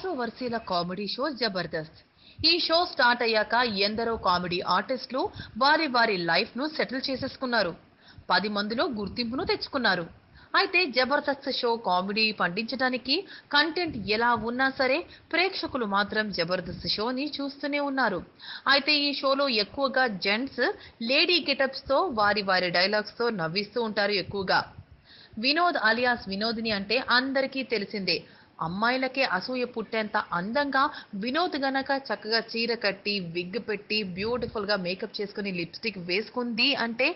కాంట్రోవర్సీల comedy show Jabardasth ఈ show start అయ్యాక ఎందరో కామెడీ ఆర్టిస్టులు వారి వారి లైఫ్ను సెటిల్ చేసేసుకున్నారు. పది మందిలో గుర్తింపును తెచ్చుకున్నారు. అయితే జబర్దస్త్ షో కామెడీ పండించడానికి కంటెంట్ ఎలా ఉన్నా సరే ప్రేక్షకులు మాత్రం జబర్దస్త్ షోని చూస్తూనే ఉన్నారు. అయితే ఈ షోలో ఎక్కువగా జెంట్స్ లేడీ గెటప్స్తో వారి వారి డైలాగ్స్తో నవ్విస్తూ ఉంటారు ఎక్కువగా. వినోద్ అలియాస్ వినోదిని అంటే అందరికీ తెలిసిందే. అమ్మాయిలకే అసూయ పుట్టేంత అందంగా వినోద్ గనక చక్కగా చీర కట్టి విగ్ పెట్టి బ్యూటిఫుల్గా మేకప్ చేసుకుని లిప్స్టిక్ వేసుకుంది అంటే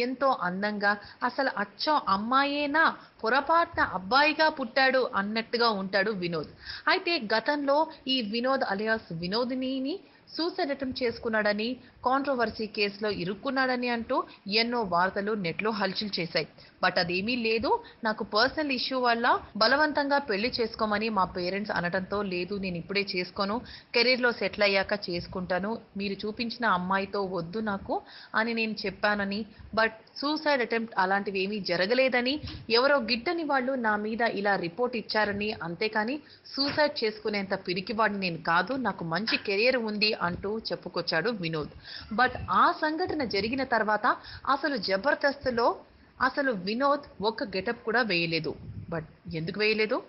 ఎంతో అందంగా. అసలు అచ్చం అమ్మాయేనా? పొరపాటున అబ్బాయిగా పుట్టాడు అన్నట్టుగా ఉంటాడు వినోద్. అయితే గతంలో ఈ Vinod alias Vinodini suicide attempt చేసుకున్నాడని controversy కేసులో ఇరుక్కున్నాడని అంటూ ఎన్నో వార్తలు నెట్లో హల్చల్ చేశాయి. బట్ అదేమీ లేదు. నాకు పర్సనల్ ఇష్యూ వల్ల బలవంతంగా పెళ్ళి చేసుకోమని మా పేరెంట్స్ అనడంతో లేదు నేను ఇప్పుడే చేసుకోను. కెరీర్లో సెటిల్ అయ్యాక చేసుకుంటాను. మీరు చూపించిన అమ్మాయితో వద్దు నాకు అని నేను చెప్పానని. బట్ సూసైడ్ అటెంప్ట్ అలాంటివి ఏమీ జరగలేదని ఎవరో గిట్టని వాళ్ళు నా మీద ఇలా రిపోర్ట్ ఇచ్చారని అంతేకాని సూసైడ్ చేసుకునేంత పిరికివాడిని నేను కాదు నాకు మంచి కెరియర్ ఉంది అంటూ చెప్పుకొచ్చాడు వినోద్. బట్ ఆ సంఘటన జరిగిన తర్వాత అసలు జబర్దస్త్లో అసలు వినోద్ ఒక్క గెటప్ కూడా వేయలేదు. బట్ ఎందుకు వేయలేదు?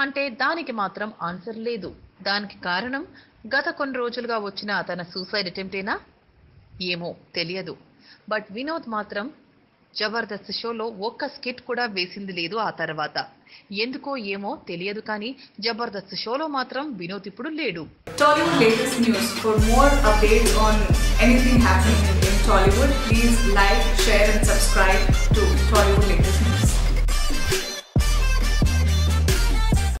అంటే దానికి మాత్రం ఆన్సర్ లేదు. దానికి కారణం గత కొన్ని రోజులుగా వచ్చిన తన సూసైడ్ అటెంప్టేనా? ఏమో తెలియదు. బట్ వినోద్ మాత్రం జబర్దస్త్ షోలో ఒక్క స్కిట్ కూడా వేసింది లేదు ఆ తర్వాత. ఎందుకో ఏమో తెలియదు కానీ జబర్దస్త్ షోలో మాత్రం వినోద్ ఇప్పుడు లేడు. Tollywood latest news